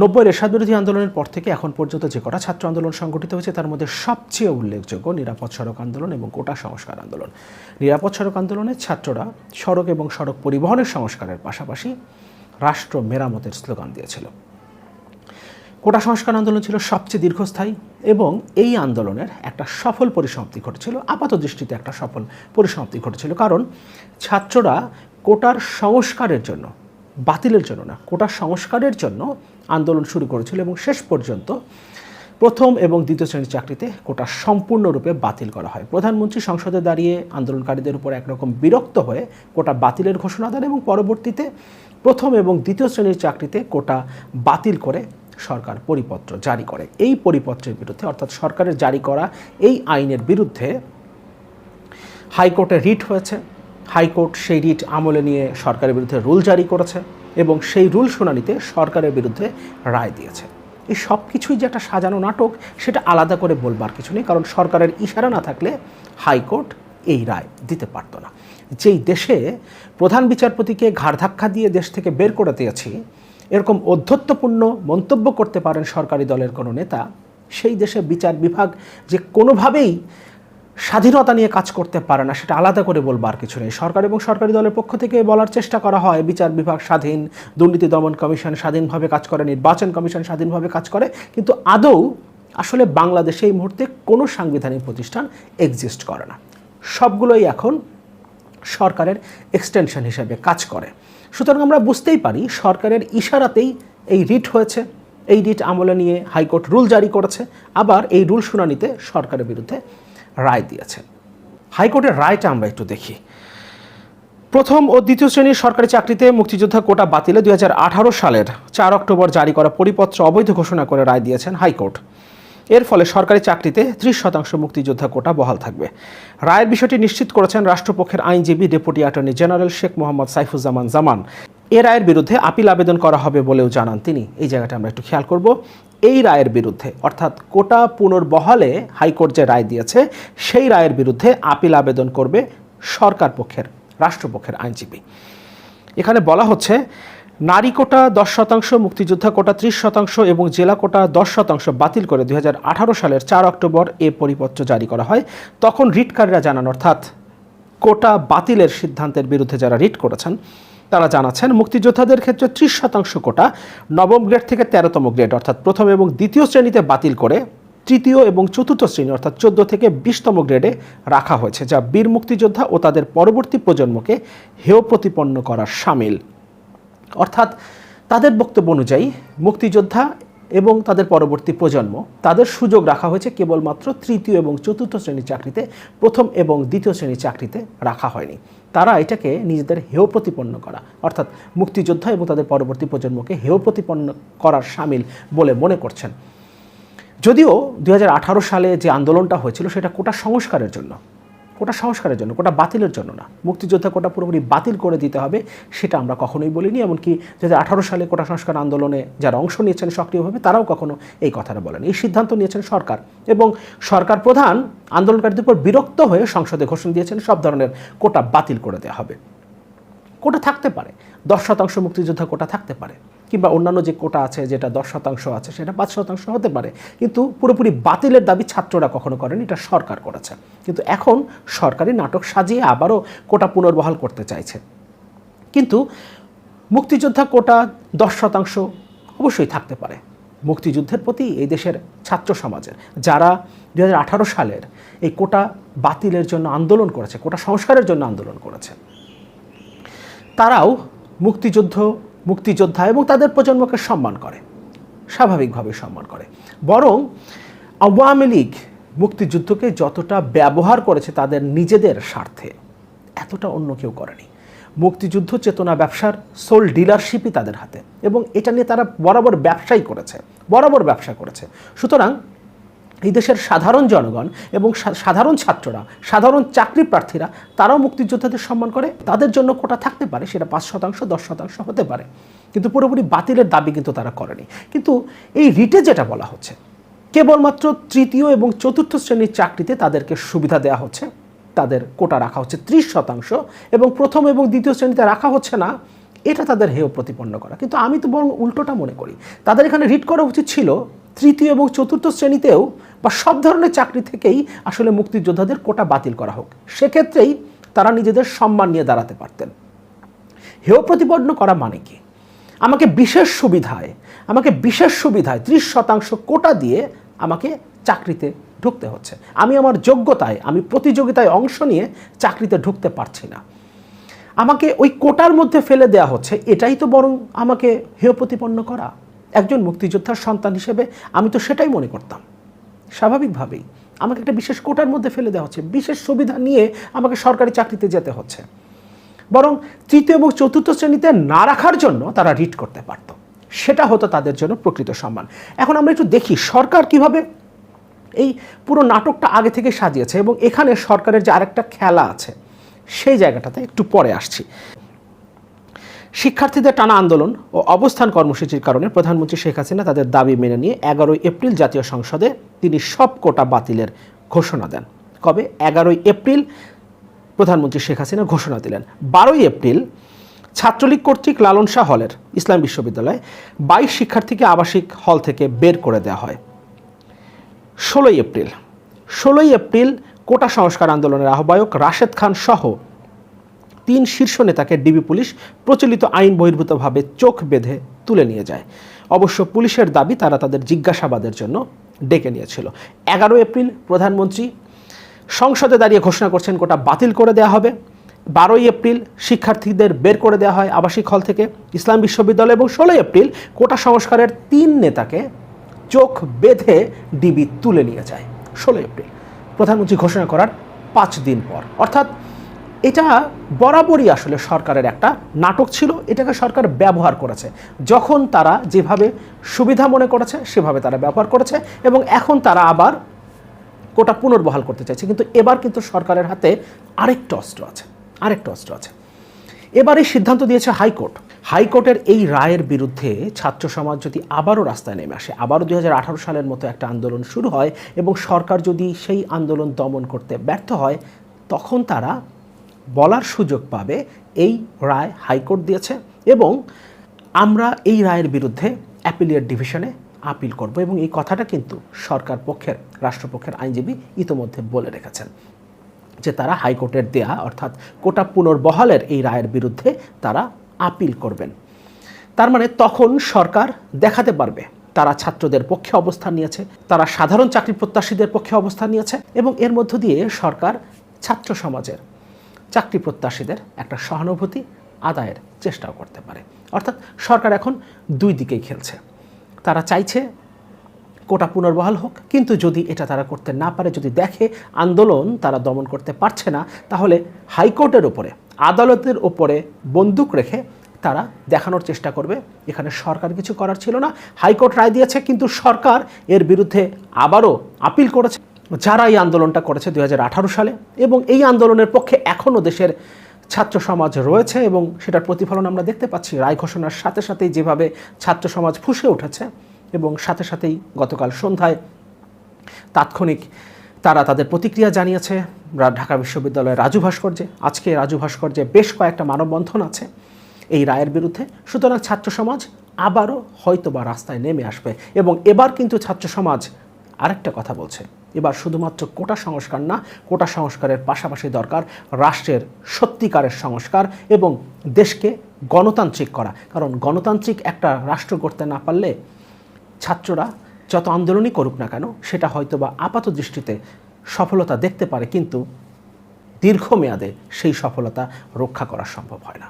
নব্বই এরশাদ বিরোধী আন্দোলনের পর থেকে এখন পর্যন্ত যে কটা ছাত্র আন্দোলন সংগঠিত হয়েছে, তার মধ্যে সবচেয়ে উল্লেখযোগ্য নিরাপদ সড়ক আন্দোলন এবং কোটা সংস্কার আন্দোলন। নিরাপদ সড়ক আন্দোলনে ছাত্ররা সড়ক এবং সড়ক পরিবহনের সংস্কারের পাশাপাশি রাষ্ট্র মেরামতের স্লোগান দিয়েছিল। কোটা সংস্কার আন্দোলন ছিল সবচেয়ে দীর্ঘস্থায়ী এবং এই আন্দোলনের একটা সফল পরিসমাপ্তি ঘটেছিল। আপাত দৃষ্টিতে একটা সফল পরিসমাপ্তি ঘটেছিল কারণ ছাত্ররা কোটার সংস্কারের জন্য, বাতিলের জন্য না কোটা সংস্কারের জন্য আন্দোলন শুরু করেছিল এবং শেষ পর্যন্ত প্রথম এবং দ্বিতীয় শ্রেণির চাকরিতে কোটা সম্পূর্ণরূপে বাতিল করা হয়। প্রধানমন্ত্রী সংসদে দাঁড়িয়ে আন্দোলনকারীদের উপর একরকম বিরক্ত হয়ে কোটা বাতিলের ঘোষণা দেন এবং পরবর্তীতে প্রথম এবং দ্বিতীয় শ্রেণির চাকরিতে কোটা বাতিল করে সরকার পরিপত্র জারি করে। এই পরিপত্রের বিরুদ্ধে, অর্থাৎ সরকারের জারি করা এই আইনের বিরুদ্ধে হাইকোর্টে রিট হয়েছে। হাইকোর্ট সেই রিট আমলে নিয়ে সরকারের বিরুদ্ধে রুল জারি করেছে। এবং সেই রুল শুনানিতে সরকারের বিরুদ্ধে রায় দিয়েছে। এই সব কিছুই যে একটা সাজানো নাটক, সেটা আলাদা করে বলবার কিছু নেই, কারণ সরকারের ইশারা না থাকলে হাইকোর্ট এই রায় দিতে পারতো না। যেই দেশে প্রধান বিচারপতিকে ঘাড় ধাক্কা দিয়ে দেশ থেকে বের করে দিয়েছি, এরকম অধ্যত্বপূর্ণ মন্তব্য করতে পারেন সরকারি দলের কোনো নেতা, সেই দেশে বিচার বিভাগ যে কোনোভাবেই স্বাধীনতা নিয়ে কাজ করতে পারে না, সেটা আলাদা করে বলবার কিছু নেই। সরকার এবং সরকারি দলের পক্ষ থেকে বলার চেষ্টা করা হয়, বিচার বিভাগ স্বাধীন, দুর্নীতি দমন কমিশন স্বাধীনভাবে কাজ করে, নির্বাচন কমিশন স্বাধীনভাবে কাজ করে, কিন্তু আদৌ আসলে বাংলাদেশে এই মুহূর্তে কোনো সাংবিধানিক প্রতিষ্ঠান এক্সিস্ট করে না। সবগুলোই এখন সরকারের এক্সটেনশন হিসেবে কাজ করে। সুতরাং আমরা বুঝতেই পারি, সরকারের ইশারাতেই এই রিট হয়েছে। এই রিট আমলে নিয়ে হাইকোর্ট রুল জারি করেছে। আবার এই রুল শুনানিতে সরকারের বিরুদ্ধে রায় দিয়েছে হাইকোর্টের রায়টা আমরা একটু দেখি। প্রথম ও দ্বিতীয় শ্রেণির সরকারি চাকরিতে মুক্তিযোদ্ধা কোটা বাতিলে দুই সালের চার অক্টোবর জারি করা পরিপত্র অবৈধ ঘোষণা করে রায় দিয়েছেন হাইকোর্ট। এর ফলে সরকারি চাকরিতে ত্রিশ শতাংশ মুক্তিযোদ্ধা কোটা বহাল থাকবে। রায়ের বিষয়টি নিশ্চিত করেছেন রাষ্ট্রপক্ষের আইনজীবী deputy attorney general Sheikh Mohammad Saifuzzaman Zaman. এ রায়ের বিরুদ্ধে আপিল আবেদন করা হবে বলেও জানান তিনি। এই জায়গাটা আমরা একটু খেয়াল করব। এই রায়ের বিরুদ্ধে, অর্থাৎ কোটা পুনর্বহালে হাইকোর্ট যে রায় দিয়েছে, সেই রায়ের বিরুদ্ধে আপিল আবেদন করবে সরকার পক্ষের, রাষ্ট্রপক্ষের আইনজীবী। এখানে বলা হচ্ছে, নারী কোটা দশ শতাংশ, মুক্তিযোদ্ধা কোটা ত্রিশ শতাংশ এবং জেলা কোটা দশ শতাংশ বাতিল করে দুই হাজার আঠারো সালের চার অক্টোবর এ পরিপত্র জারি করা হয়। তখন রিটকারীরা জানান, অর্থাৎ কোটা বাতিলের সিদ্ধান্তের বিরুদ্ধে যারা রিট করেছেন তারা জানাচ্ছেন, মুক্তিযোদ্ধাদের ক্ষেত্রে ত্রিশ শতাংশ কোটা নবম গ্রেড থেকে তেরোতম গ্রেড, অর্থাৎ প্রথম এবং দ্বিতীয় শ্রেণীতে বাতিল করে তৃতীয় এবং চতুর্থ শ্রেণি, অর্থাৎ চোদ্দ থেকে বিশতম গ্রেডে রাখা হয়েছে, যা বীর মুক্তিযোদ্ধা ও তাদের পরবর্তী প্রজন্মকে হেয় প্রতিপন্ন করার সামিল। অর্থাৎ তাদের বক্তব্য অনুযায়ী, মুক্তিযোদ্ধা এবং তাদের পরবর্তী প্রজন্ম, তাদের সুযোগ রাখা হয়েছে কেবলমাত্র তৃতীয় এবং চতুর্থ শ্রেণির চাকরিতে, প্রথম এবং দ্বিতীয় শ্রেণির চাকরিতে রাখা হয়নি। তারা এটাকে নিজেদের হেয় প্রতিপন্ন করা। অর্থাৎ মুক্তিযোদ্ধা এবং তাদের পরবর্তী প্রজন্মকে হেয় প্রতিপন্ন করার সামিল বলে মনে করছেন। যদিও দুই হাজার আঠারো সালে যে আন্দোলনটা হয়েছিল, সেটা কোটা সংস্কারের জন্য। কোটা সংস্কারের জন্য, কোটা বাতিলের জন্য না। মুক্তিযোদ্ধা কোটা পুরোপুরি বাতিল করে দিতে হবে, সেটা আমরা কখনোই বলিনি, এমনকি দু আঠারো সালে কোটা সংস্কার আন্দোলনে যারা অংশ নিয়েছেন সক্রিয়ভাবে, তারাও কখনো এই কথাটা বলেন। এই সিদ্ধান্ত নিয়েছেন সরকার এবং সরকার প্রধান আন্দোলনকারীদের উপর বিরক্ত হয়ে সংসদে ঘোষণা দিয়েছেন, সব ধরনের কোটা বাতিল করে দেওয়া হবে। কোটা থাকতে পারে। দশ শতাংশ মুক্তিযোদ্ধা কোটা থাকতে পারে কিংবা অন্যান্য যে কোটা আছে যেটা দশ শতাংশ আছে সেটা পাঁচ শতাংশ হতে পারে। কিন্তু পুরোপুরি বাতিলের দাবি ছাত্ররা কখনো করেনি, এটা সরকার করেছে। কিন্তু এখন সরকারি নাটক সাজিয়ে আবারও কোটা পুনর্বহাল করতে চাইছে। কিন্তু মুক্তিযোদ্ধা কোটা দশ শতাংশ অবশ্যই থাকতে পারে। মুক্তিযুদ্ধের প্রতি এই দেশের ছাত্র সমাজের যারা দু হাজার আঠারো সালের এই কোটা বাতিলের জন্য আন্দোলন করেছে, কোটা সংস্কারের জন্য আন্দোলন করেছে তারাও মুক্তিযুদ্ধ, মুক্তিযোদ্ধা এবং তাদের প্রজন্মকে সম্মান করে, স্বাভাবিকভাবে সম্মান করে। বরং আওয়ামী লীগ মুক্তিযুদ্ধকে যতটা ব্যবহার করেছে তাদের নিজেদের স্বার্থে, এতটা অন্য কেউ করেনি। মুক্তিযুদ্ধ চেতনা ব্যবসার সোল ডিলারশিপই তাদের হাতে এবং এটা নিয়ে তারা বরাবর ব্যবসাই করেছে, বরাবর ব্যবসা করেছে। সুতরাং এই দেশের সাধারণ জনগণ এবং সাধারণ ছাত্ররা, সাধারণ চাকরি প্রার্থীরা, তারাও মুক্তিযোদ্ধাদের সম্মান করে। তাদের জন্য কোটা থাকতে পারে, সেটা পাঁচ শতাংশ, দশ শতাংশ হতে পারে। কিন্তু পুরোপুরি বাতিলের দাবি কিন্তু তারা করেনি। কিন্তু এই রিটে যেটা বলা হচ্ছে, কেবলমাত্র তৃতীয় এবং চতুর্থ শ্রেণির চাকরিতে তাদেরকে সুবিধা দেওয়া হচ্ছে। তাদের কোটা রাখা হচ্ছে ত্রিশ শতাংশ এবং প্রথম এবং দ্বিতীয় শ্রেণীতে রাখা হচ্ছে না, এটা তাদের হেয় প্রতিপন্ন করা। কিন্তু আমি তো বরং উল্টোটা মনে করি। তাদের এখানে রিট করা উচিত ছিল তৃতীয় এবং চতুর্থ শ্রেণীতেও বা সব ধরনের চাকরি থেকেই আসলে মুক্তিযোদ্ধাদের কোটা বাতিল করা হোক। সেক্ষেত্রেই তারা নিজেদের সম্মান নিয়ে দাঁড়াতে পারতেন। হেয় প্রতিপন্ন করা মানে কি? আমাকে বিশেষ সুবিধায়, আমাকে বিশেষ সুবিধায় ত্রিশ শতাংশ কোটা দিয়ে আমাকে চাকরিতে ঢুকতে হচ্ছে। আমি আমার যোগ্যতায়, আমি প্রতিযোগিতায় অংশ নিয়ে চাকরিতে ঢুকতে পারছি না। আমাকে ওই কোটার মধ্যে ফেলে দেওয়া হচ্ছে। এটাই তো বরং আমাকে হেয় প্রতিপন্ন করা। একজন মুক্তিযোদ্ধার সন্তান হিসেবে আমি তো সেটাই মনে করতাম। স্বাভাবিকভাবেই। আমাকে একটা বিশেষ কোটার মধ্যে ফেলে দেওয়া হচ্ছে। বিশেষ সুবিধা নিয়ে আমাকে সরকারি চাকরিতে যেতে হচ্ছে। বরং তৃতীয় এবং চতুর্থ শ্রেণীতে না রাখার জন্য তারা রিট করতে পারত। সেটা হতো তাদের জন্য প্রকৃত সম্মান। এখন আমরা একটু দেখি সরকার কীভাবে এই পুরো নাটকটা আগে থেকে সাজিয়েছে এবং এখানে সরকারের যে আরেকটা খেলা আছে, সেই জায়গাটাতে একটু পরে আসছি। শিক্ষার্থীদের টানা আন্দোলন ও অবস্থান কর্মসূচির কারণে প্রধানমন্ত্রী শেখ হাসিনা তাদের দাবি মেনে নিয়ে এগারোই এপ্রিল জাতীয় সংসদে তিনি সব কোটা বাতিলের ঘোষণা দেন। কবে? এগারোই এপ্রিল প্রধানমন্ত্রী শেখ হাসিনা ঘোষণা দিলেন। বারোই এপ্রিল ছাত্রলীগ কর্তৃক লালন শাহ হলের ইসলাম বিশ্ববিদ্যালয়ে বাইশ শিক্ষার্থীকে আবাসিক হল থেকে বের করে দেওয়া হয়। ষোলোই এপ্রিল। ষোলোই এপ্রিল কোটা সংস্কার আন্দোলনের আহ্বায়ক রাশেদ খান সহ তিন শীর্ষ নেতাকে ডিবি পুলিশ প্রচলিত আইন বহির্ভূতভাবে চোখ বেঁধে তুলে নিয়ে যায়। অবশ্য পুলিশের দাবি তারা তাদের জিজ্ঞাসাবাদের জন্য ডেকে নিয়েছিল। এগারো এপ্রিল প্রধানমন্ত্রী সংসদে দাঁড়িয়ে ঘোষণা করছেন কোটা বাতিল করে দেওয়া হবে। বারোই এপ্রিল শিক্ষার্থীদের বের করে দেওয়া হয় আবাসিক হল থেকে ইসলাম বিশ্ববিদ্যালয় এবং ষোলোই এপ্রিল কোটা সংস্কারের তিন নেতাকে চোখ বেঁধে ডিবি তুলে নিয়ে যায়। ষোলো এপ্রিল প্রধানমন্ত্রী ঘোষণা করার পাঁচ দিন পর। অর্থাৎ এটা বরাবরই আসলে সরকারের একটা নাটক ছিল, এটাকে সরকার ব্যবহার করেছে। যখন তারা যেভাবে সুবিধা মনে করেছে, সেভাবে তারা ব্যবহার করেছে এবং এখন তারা আবার কোটা পুনর্বহাল করতে চাইছে। কিন্তু এবার কিন্তু সরকারের হাতে আরেকটা অস্ত্র আছে, আরেকটা অস্ত্র আছে। এবার এই সিদ্ধান্ত দিয়েছে হাইকোর্ট। হাইকোর্টের এই রায়ের বিরুদ্ধে ছাত্র সমাজ যদি আবারও রাস্তায় নেমে আসে, আবারও দু হাজার আঠারো সালের মতো একটা আন্দোলন শুরু হয় এবং সরকার যদি সেই আন্দোলন দমন করতে ব্যর্থ হয়, তখন তারা বলার সুযোগ পাবে এই রায় হাইকোর্ট দিয়েছে এবং আমরা এই রায়ের বিরুদ্ধে অ্যাপিলিয়েট ডিভিশনে আপিল করব এবং এই কথাটা কিন্তু সরকার পক্ষের, রাষ্ট্রপক্ষের আইনজীবী ইতোমধ্যে বলে রেখেছেন যে তারা হাইকোর্টের দেয়া, অর্থাৎ কোটা পুনর্বহালের এই রায়ের বিরুদ্ধে তারা আপিল করবেন। তার মানে তখন সরকার দেখাতে পারবে, তারা ছাত্রদের পক্ষে অবস্থান নিয়েছে, তারা সাধারণ চাকরি প্রত্যাশীদের পক্ষে অবস্থান নিয়েছে এবং এর মধ্য দিয়ে সরকার ছাত্র সমাজের চাকরি প্রত্যাশীদের একটা সহানুভূতি আদায়ের চেষ্টাও করতে পারে। অর্থাৎ সরকার এখন দুই দিকেই খেলছে। তারা চাইছে কোটা পুনর্বহাল হোক, কিন্তু যদি এটা তারা করতে না পারে, যদি দেখে আন্দোলন তারা দমন করতে পারছে না, তাহলে হাইকোর্টের ওপরে আদালতের ওপরে বন্দুক রেখে তারা দেখানোর চেষ্টা করবে। এখানে সরকার কিছু করার ছিল না। হাইকোর্ট রায় দিয়েছে, কিন্তু সরকার এর বিরুদ্ধে আবারও আপিল করেছে। যারা এই আন্দোলনটা করেছে দু হাজার আঠারো সালে এবং এই আন্দোলনের পক্ষে এখনও দেশের ছাত্র সমাজ রয়েছে এবং সেটার প্রতিফলন আমরা দেখতে পাচ্ছি। রায় ঘোষণার সাথে সাথেই যেভাবে ছাত্র সমাজ ফুসে উঠেছে এবং সাথে সাথেই গতকাল সন্ধ্যায় তাৎক্ষণিক তারা তাদের প্রতিক্রিয়া জানিয়েছে ঢাকা বিশ্ববিদ্যালয়ের রাজু ভাস্কর্যে। আজকে রাজু ভাস্কর্যে বেশ কয়েকটা মানববন্ধন আছে এই রায়ের বিরুদ্ধে। সুতরাং ছাত্র সমাজ আবারও হয়তো বা রাস্তায় নেমে আসবে এবং এবার কিন্তু ছাত্র সমাজ আরেকটা কথা বলছে। এবার শুধুমাত্র কোটা সংস্কার না, কোটা সংস্কারের পাশাপাশি দরকার রাষ্ট্রের সত্যিকারের সংস্কার এবং দেশকে গণতান্ত্রিক করা। কারণ গণতান্ত্রিক একটা রাষ্ট্র করতে না পারলে ছাত্ররা যত আন্দোলনই করুক না কেন, সেটা হয়তো বা আপাত দৃষ্টিতে সফলতা দেখতে পারে, কিন্তু দীর্ঘমেয়াদে সেই সফলতা রক্ষা করা সম্ভব হয় না।